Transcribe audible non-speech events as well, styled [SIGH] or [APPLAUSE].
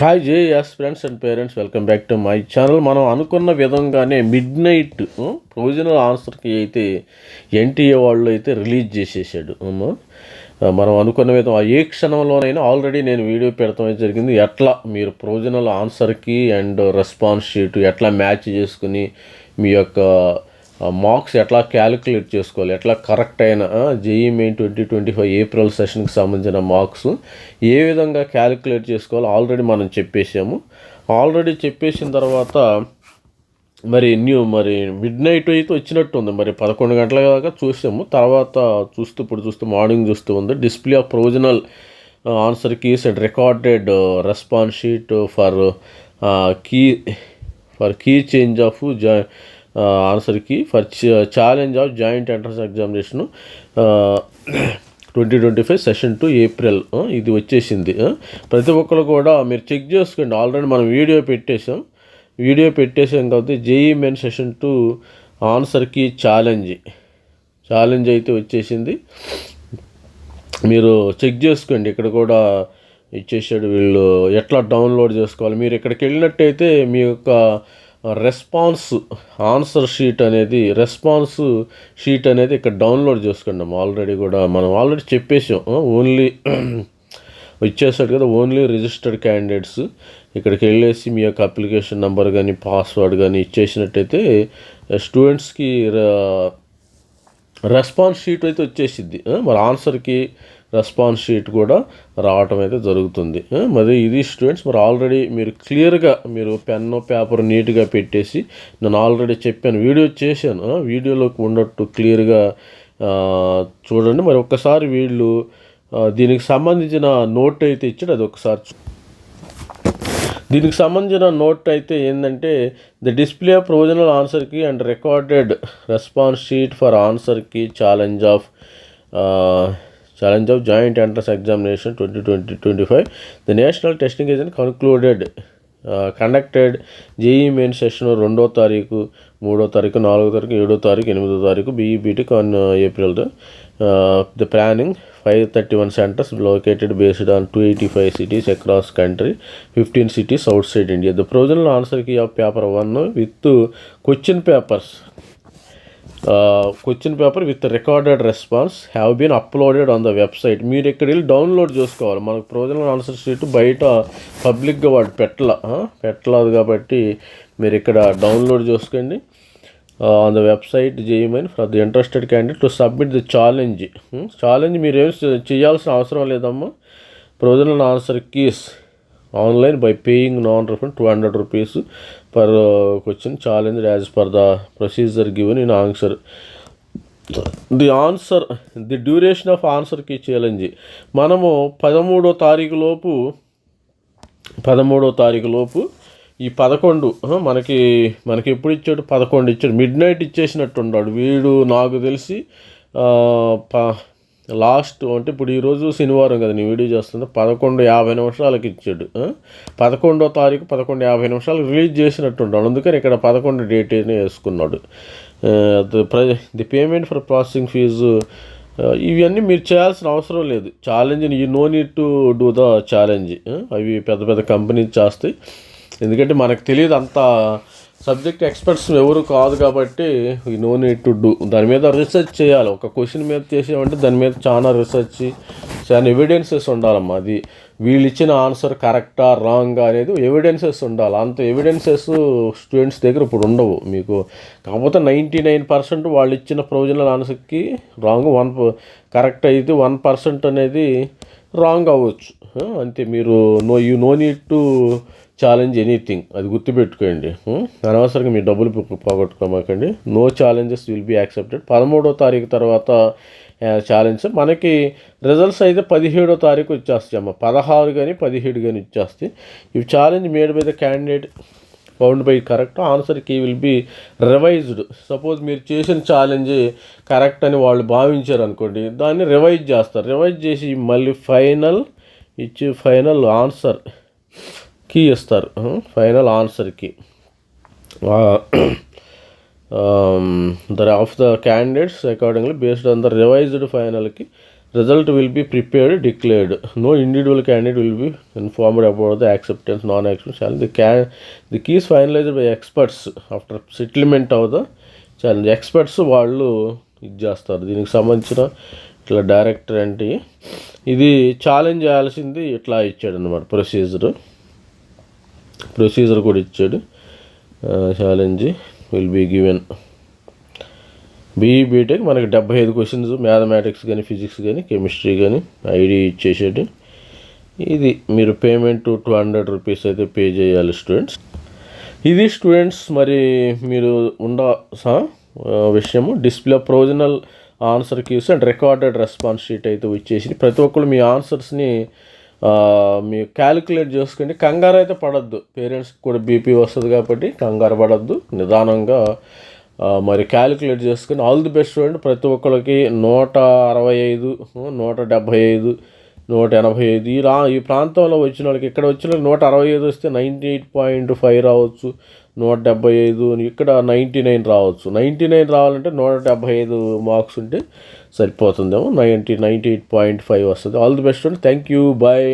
Hi J S friends and parents welcome back to my channel మనం అనుకున్న విధంగానే mid night provisional ఆన్సర్కి అయితే NTA వాళ్ళు అయితే రిలీజ్ చేసేసాడు hm. మనం అనుకున్న విధం ఆ ఏ క్షణంలోనైనా ఆల్రెడీ నేను వీడియో పెడతాం జరిగింది. ఎట్లా మీరు provisional answer key and response sheet ఎట్లా మ్యాచ్ చేసుకుని మీ యొక్క మార్క్స్ ఎట్లా క్యాలిక్యులేట్ చేసుకోవాలి? ఎట్లా కరెక్ట్ అయిన JE main twenty twenty five April సెషన్కి సంబంధించిన మార్క్స్ ఏ విధంగా క్యాలిక్యులేట్ చేసుకోవాలో ఆల్రెడీ మనం చెప్పేసాము ఆల్రెడీ చెప్పేసిన తర్వాత మరి న్యూ మరి మిడ్ నైట్ అయితే వచ్చినట్టు ఉంది. మరి పదకొండు గంటల దాకా చూసాము. తర్వాత చూస్తూ ఇప్పుడు చూస్తూ మార్నింగ్ చూస్తూ ఉంది. Display of provisional answer keys and recorded response sheet for key for key change of జా answer key for challenge of joint entrance examination twenty twenty five session two April. ఇది వచ్చేసింది. ప్రతి ఒక్కరు కూడా మీరు చెక్ చేసుకోండి. ఆల్రెడీ మనం video పెట్టేసాం వీడియో పెట్టేసాం కాబట్టి JE main session two answer key challenge. Challenge అయితే వచ్చేసింది. మీరు చెక్ చేసుకోండి. ఇక్కడ కూడా ఇచ్చేసాడు వీళ్ళు. ఎట్లా డౌన్లోడ్ చేసుకోవాలి? మీరు ఇక్కడికి వెళ్ళినట్టయితే మీ యొక్క రెస్పాన్స్ ఆన్సర్ షీట్ అనేది రెస్పాన్స్ షీట్ అనేది ఇక్కడ డౌన్లోడ్ చేసుకోండి ఆల్రెడీ కూడా మనం ఆల్రెడీ చెప్పేసాం ఓన్లీ [CLEARS THROAT] ఇచ్చేసాడు కదా ఓన్లీ రిజిస్టర్డ్ క్యాండిడేట్స్. ఇక్కడికి వెళ్ళేసి మీ యొక్క అప్లికేషన్ నెంబర్ కానీ పాస్వర్డ్ కానీ ఇచ్చేసినట్టయితే స్టూడెంట్స్కి రెస్పాన్స్ షీట్ అయితే వచ్చేసిద్ది. మరి ఆన్సర్కి రెస్పాన్స్ షీట్ కూడా రావటం అయితే జరుగుతుంది. మరి ఇది స్టూడెంట్స్ మరి ఆల్రెడీ మీరు క్లియర్గా మీరు పెన్ను పేపర్ నీట్గా పెట్టేసి నేను ఆల్రెడీ చెప్పాను వీడియో చేశాను. వీడియోలోకి ఉన్నట్టు క్లియర్గా చూడండి. మరి ఒక్కసారి వీళ్ళు దీనికి సంబంధించిన నోట్ అయితే ఇచ్చాడు అది ఒకసారి దీనికి సంబంధించిన నోట్ అయితే ఏంటంటే the display provisional answer key and recorded response sheet for answer key challenge of challenge of joint entrance examination twenty twenty twenty five the national testing agent concluded conducted JE main session రెండో తారీఖు మూడో తారీఖు నాలుగో తారీఖు ఏడో తారీఖు ఎనిమిదో తారీఖు BE con April the. Planning five thirty one centres located based on two eighty five cities across country fifteen cities outside India the provisional answer key of paper one with question papers question paper with recorded response have been uploaded on the website మీరు ఇక్కడ వెళ్ళి download చేసుకోవాలి. మనకు provisional answer sheet బయట పబ్లిక్గా వాడు పెట్టల పెట్టలేదు కాబట్టి మీరు ఇక్కడ డౌన్లోడ్ చేసుకోండి. ఆన్ ద వెబ్సైట్ చేయమని for the interested candidate to submit the challenge challenge మీరు ఏమి చేయాల్సిన అవసరం లేదమ్మా. Provisional answer keys online by paying non refund two hundred rupees per question challenge as per the procedure given in answer the answer the duration of answer key challenge మనము పదమూడో తారీఖు లోపు పదమూడో తారీఖు లోపు ఈ పదకొండు మనకి మనకి ఎప్పుడు ఇచ్చాడు? పదకొండు ఇచ్చాడు. మిడ్ నైట్ ఇచ్చేసినట్టున్నాడు వీడు నాకు తెలిసి ప లాస్ట్ అంటే ఇప్పుడు ఈరోజు శనివారం కదా నేను వీడియో చేస్తుంది. పదకొండు యాభై నిమిషాలకి ఇచ్చాడు. పదకొండో తారీఖు పదకొండు యాభై నిమిషాలు రిలీజ్ చేసినట్టున్నాడు అందుకని ఇక్కడ పదకొండు డేట్ వేసుకున్నాడు. The payment for processing fee ఇవన్నీ మీరు చేయాల్సిన అవసరం లేదు. Challenge you no need to do the challenge అవి పెద్ద పెద్ద కంపెనీస్ చేస్తాయి. ఎందుకంటే మనకు తెలియదు అంత సబ్జెక్ట్ ఎక్స్పర్ట్స్ ఎవరు కాదు కాబట్టి ఈ నో నీడ్ టు డూ దాని మీద రీసెర్చ్ చేయాలి. ఒక క్వశ్చన్ మీద చేసామంటే దాని మీద చాలా రీసెర్చ్ చాలా ఎవిడెన్సెస్ ఉండాలమ్మా అది. వీళ్ళు ఇచ్చిన ఆన్సర్ కరెక్టా రాంగా అనేది ఎవిడెన్సెస్ ఉండాలి. అంత ఎవిడెన్సెస్ స్టూడెంట్స్ దగ్గర ఇప్పుడు ఉండవు మీకు. కాకపోతే నైంటీ నైన్ పర్సెంట్ వాళ్ళు ఇచ్చిన provisional answer key wrong one correct అయితే వన్ పర్సెంట్ అనేది రాంగ్ అవ్వచ్చు. అంతే. మీరు no you no need to challenge anything అది గుర్తుపెట్టుకోండి. అనవసరంగా మీ డబ్బులు పోగొట్టుకోమాకండి. No challenges will be accepted పదమూడో తారీఖు తర్వాత ఛాలెంజ్ మనకి రిజల్ట్స్ అయితే పదిహేడో తారీఖు వచ్చేస్తాయమ్మ పదహారు కానీ పదిహేడు కానీ ఇచ్చేస్తాయి ఇవి challenge made by the candidate found by correct answer key will be revised suppose మీరు చేసిన ఛాలెంజ్ కరెక్ట్ అని వాళ్ళు భావించారు అనుకోండి దాన్ని రివైజ్ చేస్తారు. రివైజ్ చేసి మళ్ళీ ఫైనల్ ఇచ్చి ఫైనల్ ఆన్సర్ కీ ఇస్తారు. Final answer key. The of the candidates accordingly based on the revised final key result will be prepared declared. No individual candidate will be informed about the acceptance non acceptance challenge the క్యా the keys finalized by experts after settlement of the challenge experts వాళ్ళు ఇది చేస్తారు. దీనికి సంబంధించిన ఇట్లా director ఏంటి ఇది challenge చేయాల్సింది ఇట్లా ఇచ్చాడు అనమాట ప్రొసీజర్ ప్రొసీజర్ కూడా ఇచ్చాడు. Challenge will be given BE BTech మనకి డెబ్బై ఐదు క్వశ్చన్స్ మ్యాథమెటిక్స్ కానీ ఫిజిక్స్ కానీ కెమిస్ట్రీ కానీ ఐడి ఇచ్చేసాడు. ఇది మీరు పేమెంట్ టూ హండ్రెడ్ రూపీస్ అయితే పే చేయాలి స్టూడెంట్స్ ఇది స్టూడెంట్స్ మరి మీరు ఉండ స- విషయము display provisional answer keys and recorded response sheet అయితే ఇచ్చేసి ప్రతి ఒక్కరు మీ ఆన్సర్స్ని మీ క్యాలిక్యులేట్ చేసుకోండి కంగారు అయితే పడద్దు. పేరెంట్స్కి కూడా బీపీ వస్తుంది కాబట్టి కంగారు పడద్దు. నిదానంగా మరి క్యాలిక్యులేట్ చేసుకుని ఆల్ ది బెస్ట్ చూడండి ప్రతి ఒక్కరికి నూట అరవై ఐదు నూట డెబ్భై ఐదు నూట ఎనభై ఐదు. ఈ రా ఈ ప్రాంతంలో వచ్చిన వాళ్ళకి ఇక్కడ వచ్చిన వాళ్ళకి నూట అరవై ఐదు వస్తే నైంటీ ఎయిట్ పాయింట్ ఫైవ్ రావచ్చు. నూట డెబ్బై ఐదు ఇక్కడ నైంటీ నైన్ రావచ్చు. నైంటీ నైన్ రావాలంటే నూట డెబ్బై ఐదు మార్క్స్ ఉంటే సరిపోతుందేమో. Ninety ninety eight point five వస్తుంది. All the best thank you bye